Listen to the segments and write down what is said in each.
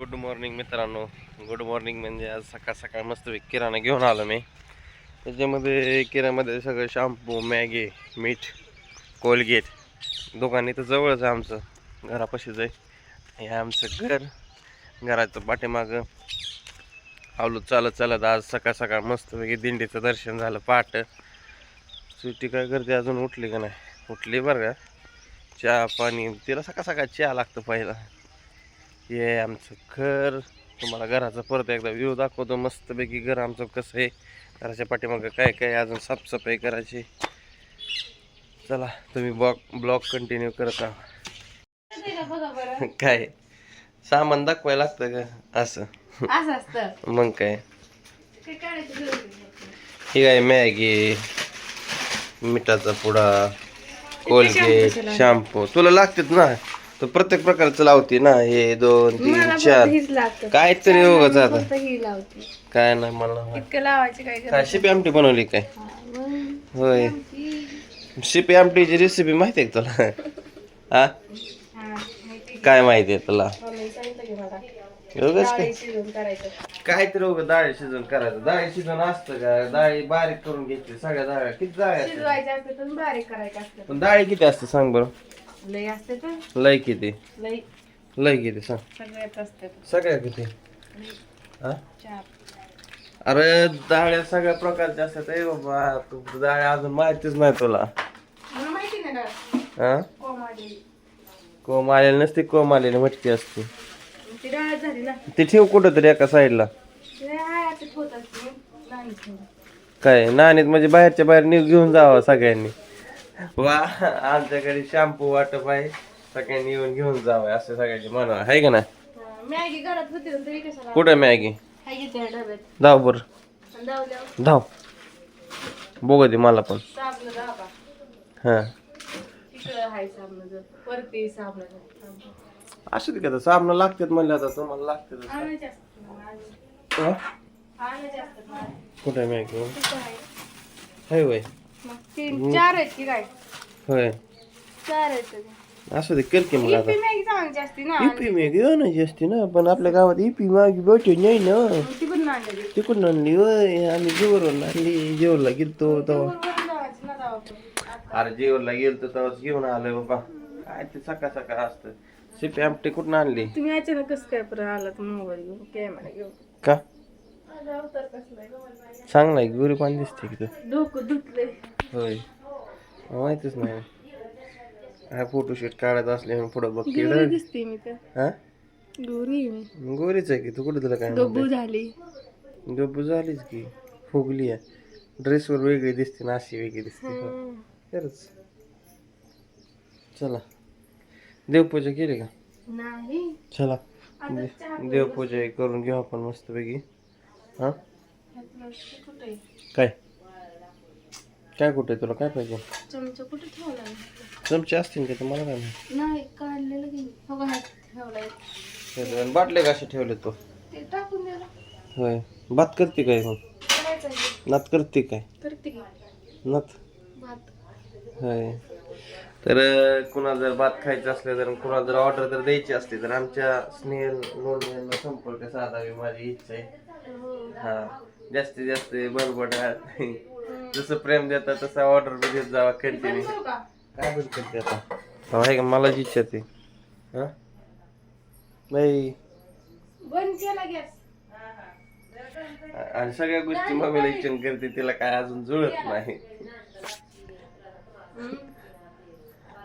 Good morning मित्रांनो. Good morning म्हणजे आज सकाळ सकाळ मस्त किराणा घेऊन आलो मी. त्याच्यामध्ये किराणामध्ये सगळं शॅम्पू मॅगी मीठ कोलगेट दुकान इथं जवळच आहे आमचं. घरापाशीच आहे. हे आमचं घर. घराचं पाठीमागं आलो चालत चालत आज सकाळ सकाळ मस्तपैकी दिंडीचं दर्शन झालं पहाट सुट्टी काय करते अजून उठली का नाही? उठली बरं का? चहा पाणी. तिला सकाळ सकाळ चहा लागतं पहिला. हे आमचं घर. तुम्हाला घराचा परत एकदा व्ह्यू दाखवतो. मस्तपैकी घर आमचं कसं आहे. घराच्या पाठीमागं काय काय अजून साफसफाई करायची. चला तुम्ही ब्लॉग ब्लॉग कंटिन्यू करत राहा. काय? सामान दाखवायला लागतं का? असं. मग काय. ही काय? मॅगी मिठाचा पुडा कोलगेट शॅम्पू तुला लागतात ना? तू प्रत्येक प्रकारचं लावते ना हे दोन तीन मला चार. फक्त हीच लागतं काय तरी उगाच आता. फक्त ही लावते. काय नाही मला नाही. इतकं लावायची काय गरज काय शिपी आमटी बनवली काय? मग होय. शिपी आमटीची रेसिपी माहिती आहे का तुला? हा? हा, माहिती. काय माहिती आहे तुला? मम्मीने सांगितलं की मला. उगाच काय? डाळी शिजवून करायचं. काय तरी उगा डाळी शिजून करायचं. डाळी शिजून असतं का? डाळी बारीक करून घ्यायची सगळ्या डाळ्या. किती डाळी असतात? शिजवायचं असतं तर बारीक करायचं असतं पण डाळी किती असते सांग बरं? लई असते तर? लय किती? लय. किती? सांग. सगळ्यात असते सगळ्या किती? हा? चार. अरे डाळ्या सगळ्या प्रकारच्या असतात ए बाबा. तू डाळ्या अजून माहितीच नाही तुला. मला माहिती नाही डाळ? हा? कोमाडी कोम आलेली नसते कोम आलेली मटकी असते. ती डाळ झाली ना? ती ठेव कुठं तरी एका साईडला. ती हाय आता होत असते नाही ठेवलं. काय? नाणीत म्हणजे बाहेरच्या बाहेर निघ घेऊन जावं सगळ्यांनी. वा आमच्याकडे शॅम्पू वाटप आहे. सगळ्यांनी येऊन घेऊन जावं असं सगळ्यांची म्हणा आहे. का ना मॅगी घरात होती ना तरी कशाला? कुठं मॅगी? हाय डब्यात? धाव बरं. धाव बघू दे मला पण. साबण दाबा हां. तिकडं हाय साबण जर. वरती साबण असं ते का सामनं लागतात म्हणलं आता तुम्हाला लागतात आणायचे असतात ना, आणायचे. आणायचे असतात ना. कुठं आहे मॅगी? आहे. हाय वय. मग तीन चार आहेत की काय? होय. चार आहेत ते. असं ते कर की मग आता. इपी मॅगी चांगली असते ना. इपी मॅगी आणायची असते ना. पण आपल्या गावात इपी मॅगी भेटू नाही ना. ती पण आणलेली तिकडून आणली होय. आम्ही जेवरून आणली. जेवला गेलतो तेव्हा. ना. अरे जेवणला गेलतो तेव्हाच घेऊन आलोय बाबा. काय ते सकाळ सकाळ असतं. शिपी आमटी कुठून आणली? तुम्ही अचानक कसं काय परत आलात मोबाईल घेऊन? कॅमेरा घेऊन? का? माझा अवतार कसला आहे गं? मला माहिती. चांगला आहे गुरी पाणी दिसते की तर डोकं धुतले होय. माहितीच नाही. काय फोटोशूट काढत असले म्हणून पुढं बघते गोरी दिसते मी तर. हा? गोरी. आहे मी गोरीच आहे की तू कुठे तुला काय डब्बू झाली. गप्पू झालीच की. फुगली आहे. ड्रेसवर वेगळी दिसते ना अशी वेगळी दिसते. खरंच. चला. देवपूजा केली का? नाही. चला. चहा देवपूजा करून घेऊ आपण मस्तपैकी. हा? काय? काय कुठे तुला? काय पाहिजे? चमचा कुठे ठेवला आहे? चमचे असतील का तुम्हाला काय नाही काढलेलं की हो का ह्यात ठेवलाय त्यात आणि बाटले कसे ठेवले तो? ते टाकून होय. भात करते काय मग? करायचं आहे. नात करते काय? करते की. नात? भात. होय. तर अं, कुणाला जर भात खायचं असलं तर कुणाला जर ऑर्डर जर द्यायची असली तर आमच्या स्नेहल लोणी यांना संपर्क साधावी माझी इच्छा आहे. हा. जास्तीत जास्त बरबडाट जसं प्रेम देता तसं ऑर्डर बी देत जावा कंटिन्यू काय करते आता? हो, आहे का मला जी इच्छा ते. हा? नाही बंद केला गॅस. आणि सगळ्या गोष्टी मम्मीला इच्छा करते तिला काय अजून जुळत नाही.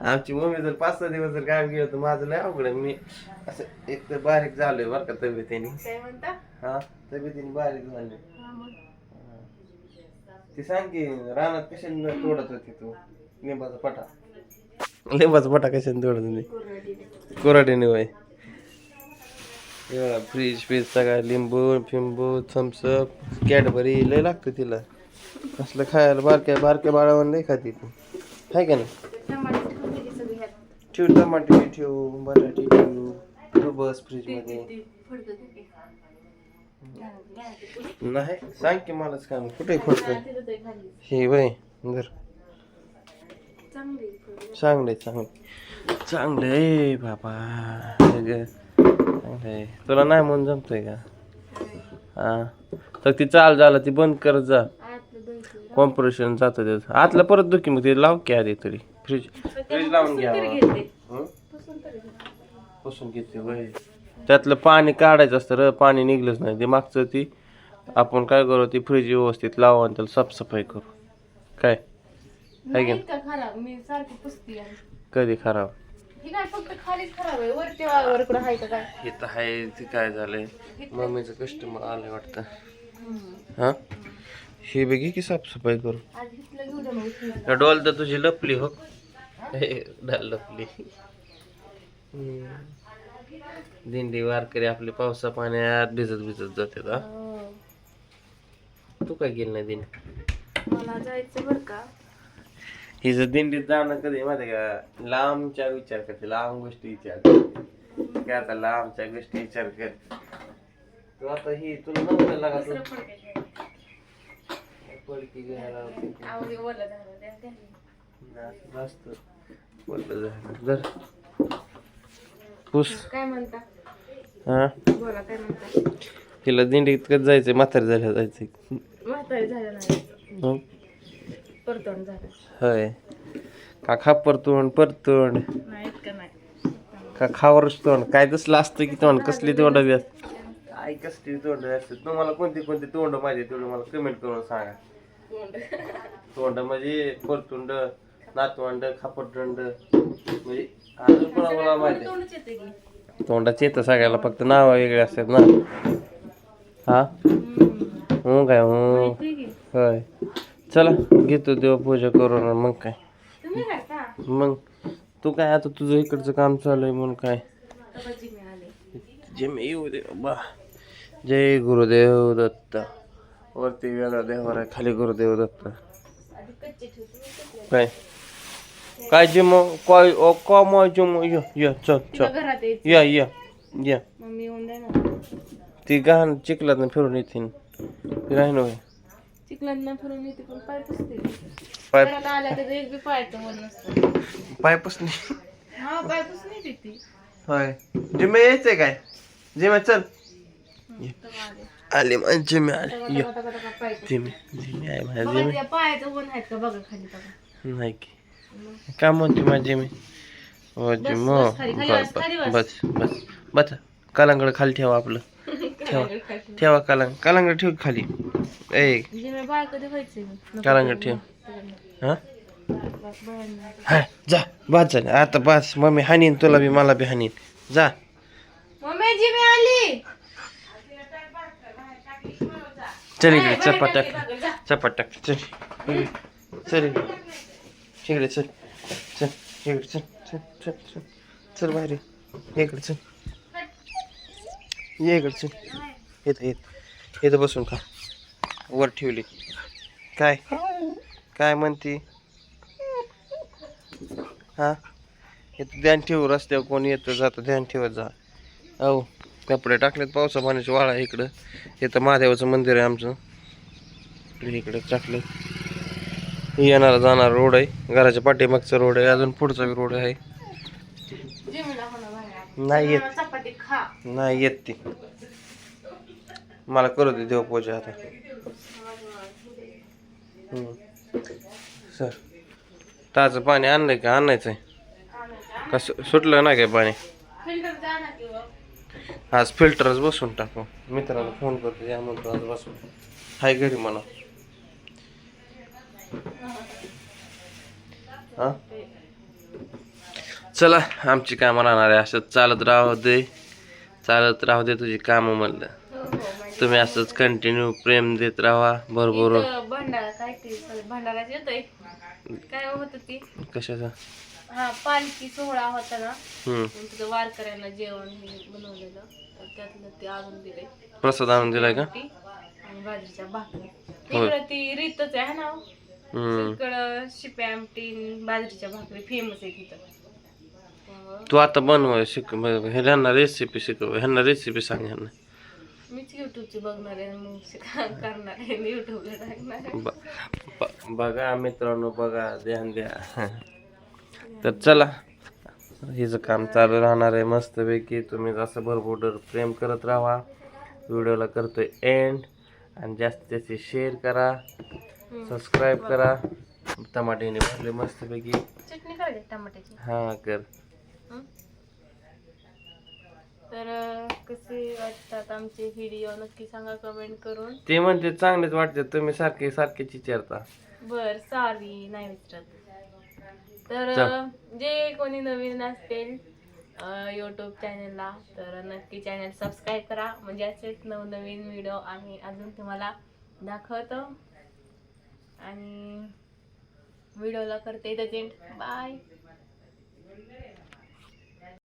आमची मम्मी जर पाच सहा दिवस जर गावी गेलो तर माझं लय अवघड आहे. मी असं एक तर बारीक झालोय बरं का तब्येतीने. काय म्हणता? हा? तब्येतीने बारीक झाले हा मग. ते सांग की रानात कशाने तोडत होती तू? लिंबाचा पटा लिंबाचा पटा कशाने तोडत होती? कोरडीने. कोराडीने वय फ्रीज फ्रीज सगळा लिंबू फिंबू थम्सअप कॅडबरी लय लागतं तिला. असलं खायला बारक्या बारक्या बाळावर नाही खाती ती. आहे का नाही? ठेव टमाटे ठेव बटाटे ठेव तू बस फ्रीजमध्ये नाही सांग की मलाच काम कुठे फटक हा. हे वय जर चांगली. चांगले चांगले चांगले बाबा. हे ग. हे, तुला नाही म्हणून जमतोय का? हा. तर ती चाल झालं ती बंद करत जा. कॉम्प्रेशन जातं त्याचं. आतलं परत दुखी मग ते लाव की आधी तरी. फ्रीज फ्रीज लावून घ्या. हं? पुसून घेते वय. त्यातलं पाणी काढायचं असतं र पाणी निघलंच नाही. ते मागचं ती आपण काय करू ती फ्रीज व्यवस्थित लावू आणि त्याला साफसफाई करू. काय? आहे की नाही? इतका खराब. मी सारखी पुसती आहे कधी खराब? ही काय फक्त खालीच खराब आहे? वरती वर इकडं आहे का काय? इथं आहे ते काय झालंय? मम्मीचं कस्टमर आलंय वाटतं. हा? हे बघी की साफसफाई करू? आज घेऊ दे मग डॉल तर तुझी लपली हो. हे, डॉल लपली हम्म. दिंडी वारकरी आपले पावसा पाण्यात भिजत भिजत जातात हा. तू काय केलं नाही दिंडी? मला जायचं बर का? हिचं दिंडीत जाणं कधी माहिती का? लांबच्या विचार करते लांब गोष्टी विचार करते. काय आता लांबच्या गोष्टी विचार कर. तू आता ही तुला नव्हतं लागा तू. दुसरं फडकं घ्यायचं. पडकी घ्यायला होती. जास्त बोललं झालं जर पुस काय म्हणता? हा? बोला काय म्हणता? तिला दिंडीत कधी जायचंय म्हातारी झाल्या जायचंय. म्हातारी झालं नाही. हं? परतवण झालं होय. का खा परतोंड परतोंड नाही इतकं नाही. का खावरच तोंड. काय तसलं असतं की तोंड? कसली तोंड बी असतात? काय कसली तोंड असतात. तुम्हाला कोणती कोणती तोंड माहिती तेवढं मला कमेंट करून सांगा. तोंड. म्हणजे परतोंड नातवंड खापरतोंड म्हणजे अजून कोणाला माहिती तोंडच येते की. तोंडाचे येतं सगळ्याला फक्त नाव वेगळे असतात ना. हा? हो काय हो की? होय. चला घेतो देवपूजा करून मग काय. तुम्ही काय का मग तू काय आता तुझं इकडचं काम चालू आहे म्हणून काय? बाबाजी मी आले जे मी येऊ दे बा. जय गुरुदेव दत्त. वरती वेगळा देवर आहे खाली गुरुदेव दत्त. आधी कच्चे ठेवतो काय? काय जिम काय ओ का मग जिम य य चल चल. घरात येते या या या. मम्मी येऊन द्या ना ती गहाण चिखलात फिरून येतील ती राही नव्हे चिखलांना फिरून येते पण पाय पुसते. पाय घराला आल्या तर एक बी पायाचं वर नसतं. पायपासून हा पाय पुसून येते ती. होय. जिम्मे यायचंय काय? जिम्मे चल. आले. माझे जिम्मे आले. पाय. जिम्मे जिम्मे आहे माझ्या त्या पायाचं ऊन आहेत का? बघा खाली बघा. नाही की. काय म्हणते माझी जिम्मे हो जिम बस बस, बस. कालांगड खाली ठेवा आपलं. ठेवा. ठेवा. कालांग कालांगड ठेव खाली. ए. म्हणजे मी कालांगड ठेव. हा? हा जा. बस झालं आता बस मम्मी हानीन तुला बी मला बी हानीन जा. मम्मी जी मी आली. चल इकडे चपाट टाक चपाट टाक चल. चल इकडे. चल. चल इकडे चल चल चल चल. चल बाहेर इकडे चल. ये इकडे चल. येत येत. येतं बसून का वर ठेवली. काय? काय म्हणती? हा? येतं ध्यान ठेवू रस्त्यावर कोण येतं जातं ध्यान ठेवत जा. अहो कपडे टाकलेत पावसा पाण्याची वाळा इकडं. इथं महादेवाचं मंदिर आहे आमचं. इकडे टाकलं येणारा जाणार रोड आहे. घराच्या पाठीमागचा रोड आहे. अजून पुढचा बी रोड आहे. नाही येत. नाही येत ती. मला करू दे देवपूजा आता. सर. ताजं पाणी आणलंय का? आणायचं आहे का सुटलं नाही काय पाणी? आज फिल्टरच बसून टाकू. मित्राला फोन करतो. या म्हणतो आज बसून. हाय घरी म्हणा. हा? चला आमची कामं राहणार आहे असंच. चालत राहू दे. चालत राहू दे तुझी कामं म्हणलं. हो हो. तुम्ही असंच कंटिन्यू प्रेम देत राहा बरोबर इथं भंडारा काय ते भंडाराच येतोय. काय होत ती? कशाचा? हा पालखी सोहळा होता ना? तिथं वारकऱ्यांना जेवण हे बनवलेलं. त्यातलं ते आणून दिले प्रसाद आणून दिलाय का? आणि बाजरीच्या भाकरी. ती रीतच आहे ना हम्म. इकडं शिप्या आमटी बाजरीच्या भाकरी फेमस आहे तिथं. त्यामुळं तू आता बनव शिक ह्यांना रेसिपी शिकव ह्यांना रेसिपी सांग ह्यांना. मीच युट्यूबची बघणार आहे मग शिका- करणार आहे युट्यूबला टाकणार आहे. ब- ब- बघा मित्रांनो बघा ध्यान द्या. तर चला हिचं काम चालू राहणार आहे मस्तपैकी. तुम्ही असं भरपूर प्रेम करत राहा. व्हिडिओला करतोय एंड आणि जास्तीत जास्त शेअर करा. सबस्क्राईब करा. टमाट्याने भरले मस्तपैकी. चटणी करायची टमाट्याची? हां कर? तर कसे वाटतात आमचे व्हिडिओ? नक्की सांगा कमेंट करून. ते म्हणते चांगलेच वाटते तुम्ही सारखे सारखेच विचारता. बर सॉरी नाही विचारत. तर जे कोणी नवीन असतील यूट्यूब चॅनलला तर नक्की चॅनल सबस्क्राईब करा. म्हणजे असेच नवनवीन व्हिडिओ आम्ही अजून तुम्हाला दाखवतो. आणि व्हिडिओला करते इथं बाय.